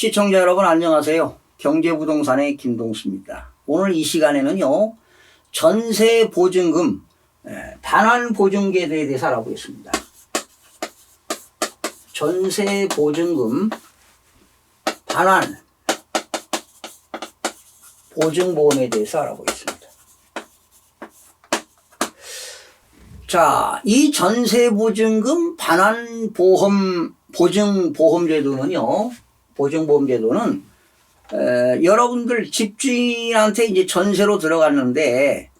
시청자 여러분 안녕하세요. 경제부동산의 김동수입니다. 오늘 이 시간에는요. 전세 보증금 에, 반환 보증계에 대해서 알아보겠습니다. 전세 보증금 반환 보증보험에 대해서 알아보겠습니다. 자, 이 전세보증금 반환보험 보증보험제도는요, 보증보험 제도는 에, 여러분들 집주인한테 이제 전세로 들어갔는데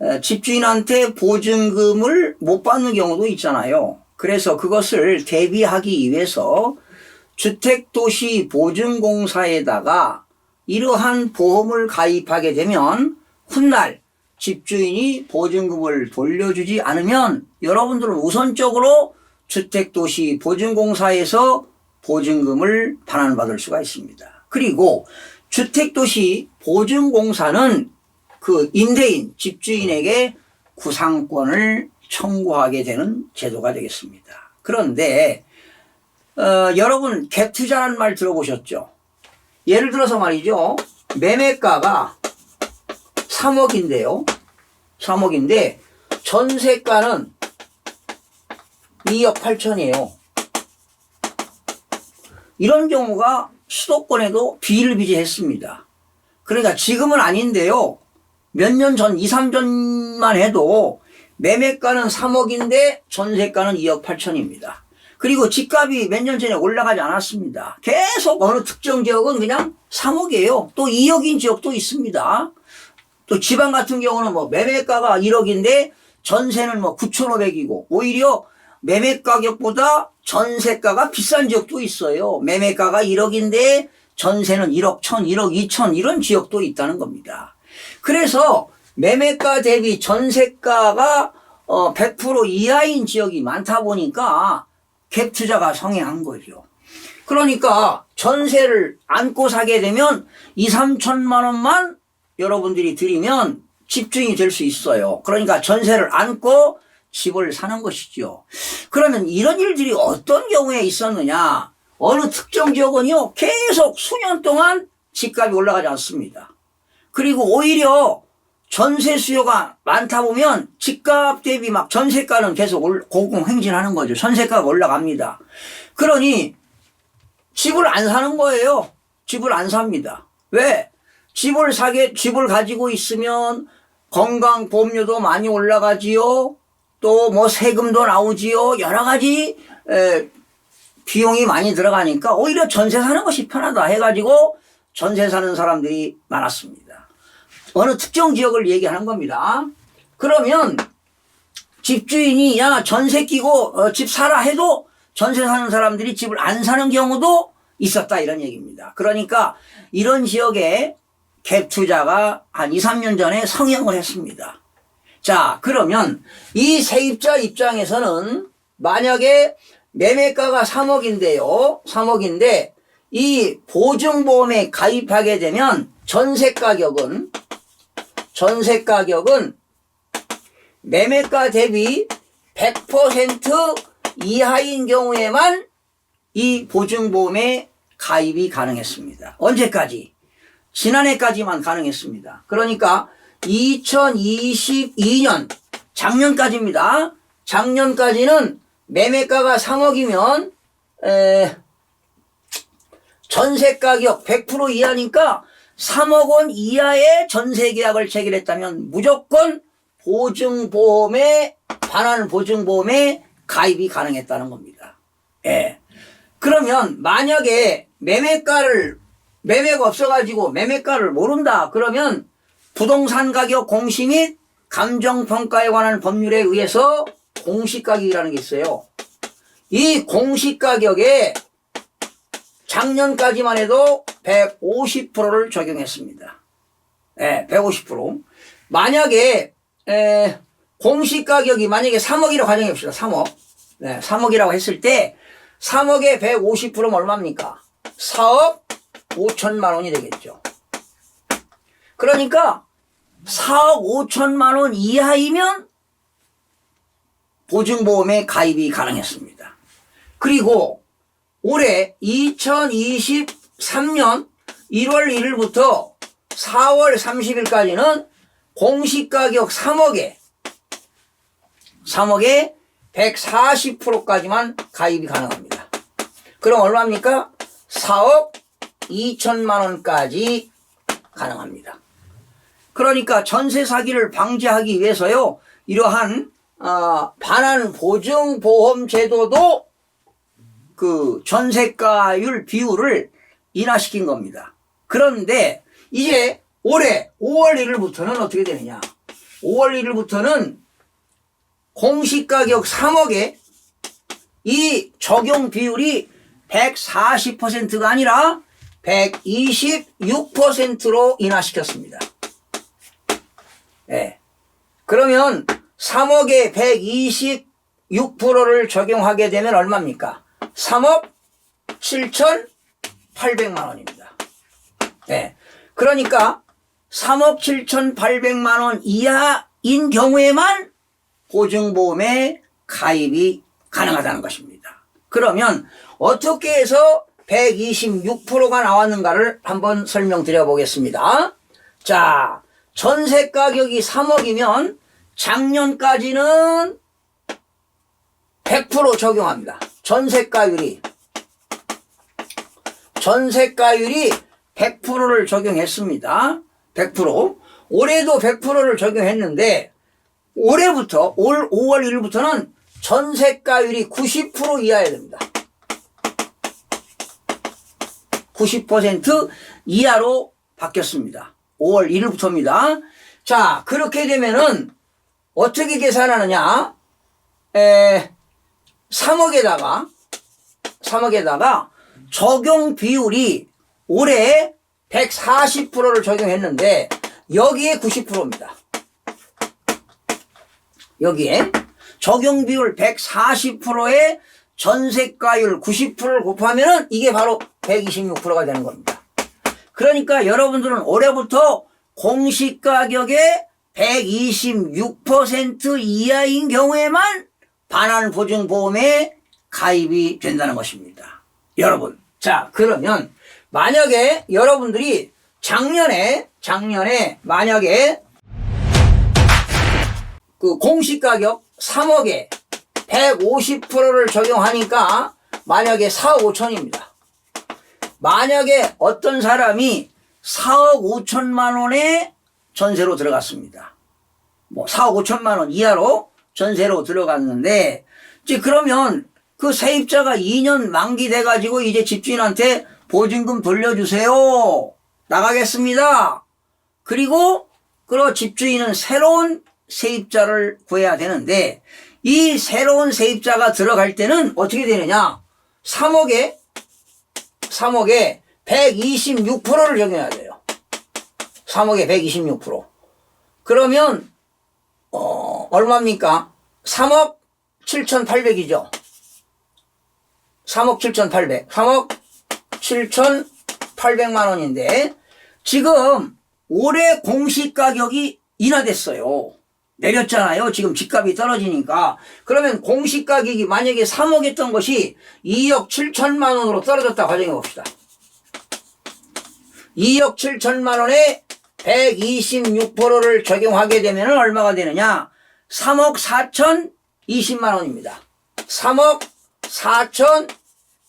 에, 집주인한테 보증금을 못 받는 경우도 있잖아요. 그래서 그것을 대비하기 위해서 주택도시보증공사에다가 이러한 보험을 가입하게 되면 훗날 집주인이 보증금을 돌려주지 않으면 여러분들은 우선적으로 주택도시보증공사에서 보증금을 반환받을 수가 있습니다. 그리고 주택도시 보증공사는 그 임대인, 집주인에게 구상권을 청구하게 되는 제도가 되겠습니다. 그런데 어, 여러분 갭 투자라는 말 들어보셨죠? 예를 들어서 말이죠. 매매가가 3억인데요. 3억인데 전세가는 2억 8천이에요. 이런 경우가 수도권에도 비일비재했습니다. 그러니까 지금은 아닌데요. 몇 년 전, 2, 3전만 해도 매매가는 3억인데 전세가는 2억 8천입니다. 그리고 집값이 몇 년 전에 올라가지 않았습니다. 계속 어느 특정 지역은 그냥 3억이에요. 또 2억인 지역도 있습니다. 또 지방 같은 경우는 뭐 매매가가 1억인데 전세는 뭐 9,500이고 오히려 매매 가격보다 전세가가 비싼 지역도 있어요. 매매가가 1억인데 전세는 1억 1천, 1억 2천 이런 지역도 있다는 겁니다. 그래서 매매가 대비 전세가가 어, 100% 이하인 지역이 많다 보니까 갭 투자가 성행한 거죠. 그러니까 전세를 안고 사게 되면 2, 3천만 원만 여러분들이 드리면 집주인이 될 수 있어요. 그러니까 전세를 안고 집을 사는 것이죠. 그러면 이런 일들이 어떤 경우에 있었느냐? 어느 특정 지역은요, 계속 수년 동안 집값이 올라가지 않습니다. 그리고 오히려 전세 수요가 많다 보면 집값 대비 막 전세가는 계속 올- 고공행진하는 거죠. 전세가가 올라갑니다. 그러니 집을 안 사는 거예요. 집을 안 삽니다. 왜? 집을 사게, 집을 가지고 있으면 건강 보험료도 많이 올라가지요. 또 뭐 세금도 나오지요. 여러 가지 에, 비용이 많이 들어가니까 오히려 전세 사는 것이 편하다 해가지고 전세 사는 사람들이 많았습니다. 어느 특정 지역을 얘기하는 겁니다. 그러면 집주인이 야 전세 끼고 어, 집 사라 해도 전세 사는 사람들이 집을 안 사는 경우도 있었다 이런 얘기입니다. 그러니까 이런 지역에 갭 투자가 한 2, 3년 전에 성행을 했습니다. 자, 그러면 이 세입자 입장에서는 만약에 매매가가 3억인데요. 3억인데 이 보증보험에 가입하게 되면 전세 가격은 전세 가격은 매매가 대비 100% 이하인 경우에만 이 보증보험에 가입이 가능했습니다. 언제까지? 지난해까지만 가능했습니다. 그러니까 2022년 작년까지입니다. 작년까지는 매매가가 3억이면 에, 전세 가격 100% 이하니까 3억 원 이하의 전세 계약을 체결했다면 무조건 보증보험에 반환 보증보험에 가입이 가능했다는 겁니다. 예. 그러면 만약에 매매가를 매매가 없어가지고 매매가를 모른다 그러면 부동산 가격 공시 및 감정평가에 관한 법률에 의해서 공시가격이라는 게 있어요. 이 공시가격에 작년까지만 해도 150%를 적용했습니다. 예, 150%. 만약에, 에, 공시가격이 만약에 3억이라고 가정해 봅시다. 3억. 네, 3억이라고 했을 때 3억에 150%면 얼마입니까? 4억 5천만 원이 되겠죠. 그러니까 4억 5천만 원 이하이면 보증보험에 가입이 가능했습니다. 그리고 올해 2023 2023년 1월 1일부터 4월 30일까지는 공시가격 3억에 3억에 140%까지만 가입이 가능합니다. 그럼 얼마입니까? 4억 2천만 원까지 가능합니다. 그러니까 전세 사기를 방지하기 위해서요, 이러한 어, 반환 보증 보험 제도도 그 전세가율 비율을 인하시킨 겁니다. 그런데 이제 올해 5월 1일부터는 어떻게 되느냐? 5월 1일부터는 공시가격 3억에 이 적용 비율이 140%가 아니라 126%로 인하시켰습니다. 예. 그러면 3억에 126%를 적용하게 되면 얼마입니까? 3억 7,800만 원입니다. 예. 그러니까 3억 7,800만 원 이하인 경우에만 보증보험에 가입이 가능하다는 것입니다. 그러면 어떻게 해서 126%가 나왔는가를 한번 설명드려 보겠습니다. 자, 전세 가격이 3억이면 작년까지는 100% 적용합니다. 전세가율이 전세가율이 100%를 적용했습니다. 100% 올해도 100%를 적용했는데 올해부터 올 5월 1일부터는 전세가율이 90% 이하여야 됩니다. 90% 이하로 바뀌었습니다. 5월 1일부터입니다. 자, 그렇게 되면은 어떻게 계산하느냐? 에, 3억에다가 3억에다가 적용 비율이 올해 140%를 적용했는데 여기에 90%입니다. 여기에 적용 비율 140%에 전세가율 90%를 곱하면은 이게 바로 126%가 되는 겁니다. 그러니까 여러분들은 올해부터 공시가격의 126% 이하인 경우에만 반환 보증보험에 가입이 된다는 것입니다. 여러분. 자, 그러면 만약에 여러분들이 작년에, 작년에 만약에 그 공시가격 3억에 150%를 적용하니까 만약에 4억 5천입니다. 만약에 어떤 사람이 4억 5천만 원에 전세로 들어갔습니다. 뭐 4억 5천만 원 이하로 전세로 들어갔는데 이제 그러면 그 세입자가 2년 만기 돼 가지고 이제 집주인한테 보증금 돌려주세요. 나가겠습니다. 그리고 그 집주인은 새로운 세입자를 구해야 되는데 이 새로운 세입자가 들어갈 때는 어떻게 되느냐? 3억에 3억에 126%를 적용해야 돼요. 3억에 126%. 그러면 어, 얼마입니까? 3억 7,800이죠. 3억 7,800. 3억 7,800만 원인데 지금 올해 공시 가격이 인하됐어요. 내렸잖아요. 지금 집값이 떨어지니까. 그러면 공시 가격이 만약에 3억 했던 것이 2억 7천만 원으로 떨어졌다 가정해 봅시다. 2억 7천만 원에 126%를 적용하게 되면 얼마가 되느냐? 3억 4천 20만 원입니다. 3억 4천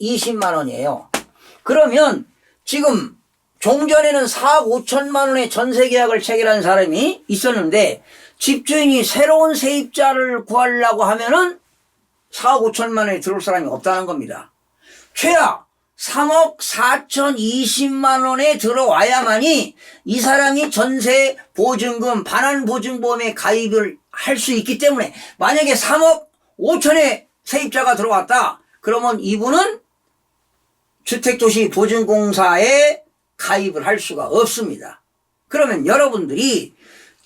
20만 원이에요. 그러면 지금 종전에는 4억 5천만 원의 전세 계약을 체결한 사람이 있었는데 집주인이 새로운 세입자를 구하려고 하면은 4억 5천만 원이 들어올 사람이 없다는 겁니다. 최악 3억 4천 20만 원에 들어와야만이 이 사람이 전세 보증금 반환 보증보험에 가입을 할 수 있기 때문에 만약에 3억 5천에 세입자가 들어왔다. 그러면 이분은 주택도시 보증공사에 가입을 할 수가 없습니다. 그러면 여러분들이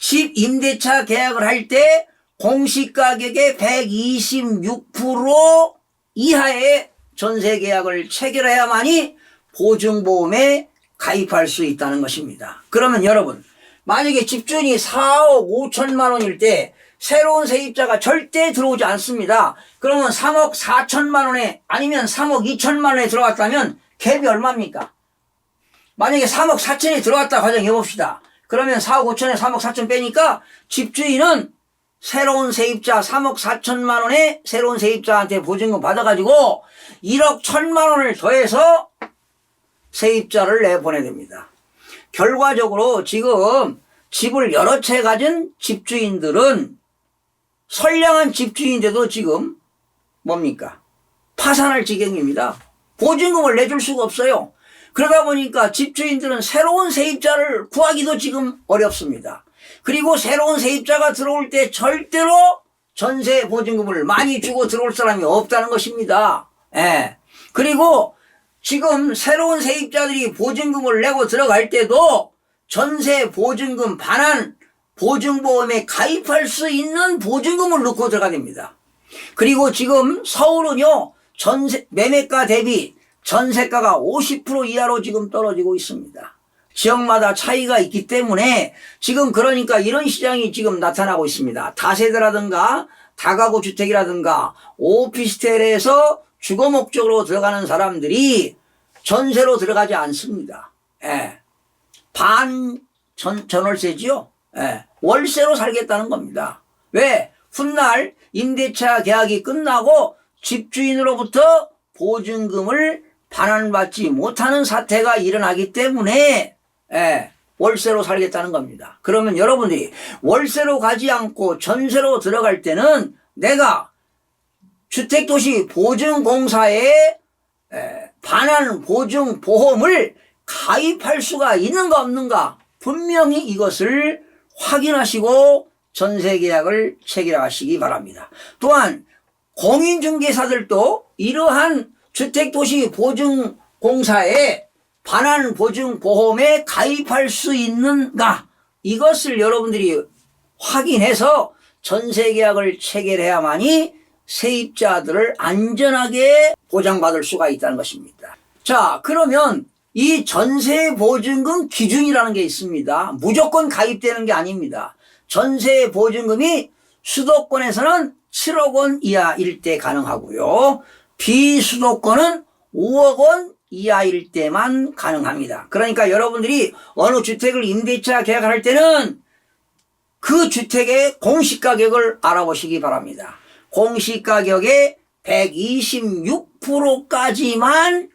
집 임대차 계약을 할 때 공시가격의 126% 이하의 전세 계약을 체결해야만이 보증보험에 가입할 수 있다는 것입니다. 그러면 여러분, 만약에 집주인이 4억 5천만 원일 때 새로운 세입자가 절대 들어오지 않습니다. 그러면 3억 4천만 원에 아니면 3억 2천만 원에 들어갔다면 갭이 얼마입니까? 만약에 3억 4천이 들어왔다 가정해 봅시다. 그러면 4억 5천에 3억 4천 빼니까 집주인은 새로운 세입자 3억 4천만 원에 새로운 세입자한테 보증금 받아가지고 1억 1천만 원을 더해서 세입자를 내보내야 됩니다. 결과적으로 지금 집을 여러 채 가진 집주인들은 선량한 집주인인데도 지금 뭡니까? 파산할 지경입니다. 보증금을 내줄 수가 없어요. 그러다 보니까 집주인들은 새로운 세입자를 구하기도 지금 어렵습니다. 그리고 새로운 세입자가 들어올 때 절대로 전세 보증금을 많이 주고 들어올 사람이 없다는 것입니다. 예. 그리고 지금 새로운 세입자들이 보증금을 내고 들어갈 때도 전세 보증금 반환 보증보험에 가입할 수 있는 보증금을 넣고 들어가야 됩니다. 그리고 지금 서울은요, 전세, 매매가 대비 전세가가 50% 이하로 지금 떨어지고 있습니다. 지역마다 차이가 있기 때문에 지금 그러니까 이런 시장이 지금 나타나고 있습니다. 다세대라든가 다가구 주택이라든가 오피스텔에서 주거 목적으로 들어가는 사람들이 전세로 들어가지 않습니다. 예. 반 전, 전월세지요. 예. 월세로 살겠다는 겁니다. 왜? 훗날 임대차 계약이 끝나고 집주인으로부터 보증금을 반환받지 못하는 사태가 일어나기 때문에 예, 월세로 살겠다는 겁니다. 그러면 여러분들이 월세로 가지 않고 전세로 들어갈 때는 내가 주택도시 보증공사에 에, 반환 보증 보험을 가입할 수가 있는가 없는가 분명히 이것을 확인하시고 전세 계약을 체결하시기 바랍니다. 또한 공인중개사들도 이러한 주택도시 보증공사에 반환 보증 보험에 가입할 수 있는가 이것을 여러분들이 확인해서 전세 계약을 체결해야만이 세입자들을 안전하게 보장받을 수가 있다는 것입니다. 자, 그러면 이 전세 보증금 기준이라는 게 있습니다. 무조건 가입되는 게 아닙니다. 전세 보증금이 수도권에서는 7억 원 이하일 때 가능하고요. 비수도권은 5억 원 이하일 때만 가능합니다. 그러니까 여러분들이 어느 주택을 임대차 계약할 때는 그 주택의 공시가격을 알아보시기 바랍니다. 공시가격의 126%까지만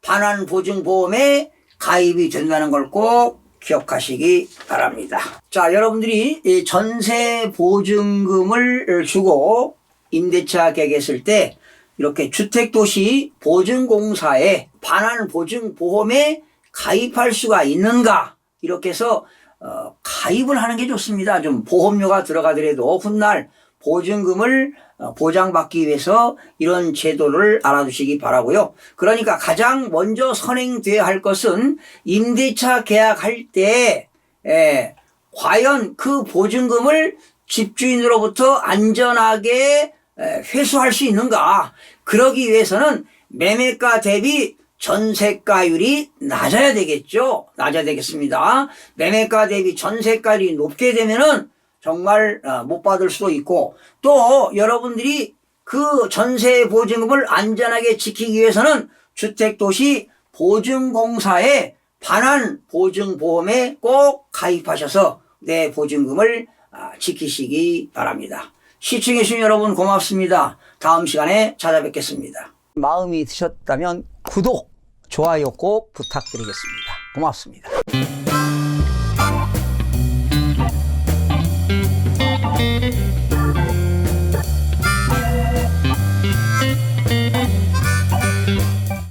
반환 보증보험에 가입이 된다는 걸 꼭 기억하시기 바랍니다. 자, 여러분들이 이 전세 보증금을 주고 임대차 계약했을 때 이렇게 주택도시 보증공사에 반환 보증 보험에 가입할 수가 있는가 이렇게 해서 어, 가입을 하는 게 좋습니다. 좀 보험료가 들어가더라도 훗날 보증금을 어, 보장받기 위해서 이런 제도를 알아두시기 바라고요. 그러니까 가장 먼저 선행돼야 할 것은 임대차 계약할 때 에, 과연 그 보증금을 집주인으로부터 안전하게 에, 회수할 수 있는가? 그러기 위해서는 매매가 대비 전세가율이 낮아야 되겠죠. 낮아야 되겠습니다. 매매가 대비 전세가율이 높게 되면은 정말 어, 못 받을 수도 있고 또 여러분들이 그 전세 보증금을 안전하게 지키기 위해서는 주택도시 보증공사에 반환 보증보험에 꼭 가입하셔서 내 보증금을 아, 지키시기 바랍니다. 시청해주신 여러분 고맙습니다. 다음 시간에 찾아뵙겠습니다. 마음이 드셨다면 구독, 좋아요 꼭 부탁드리겠습니다. 고맙습니다.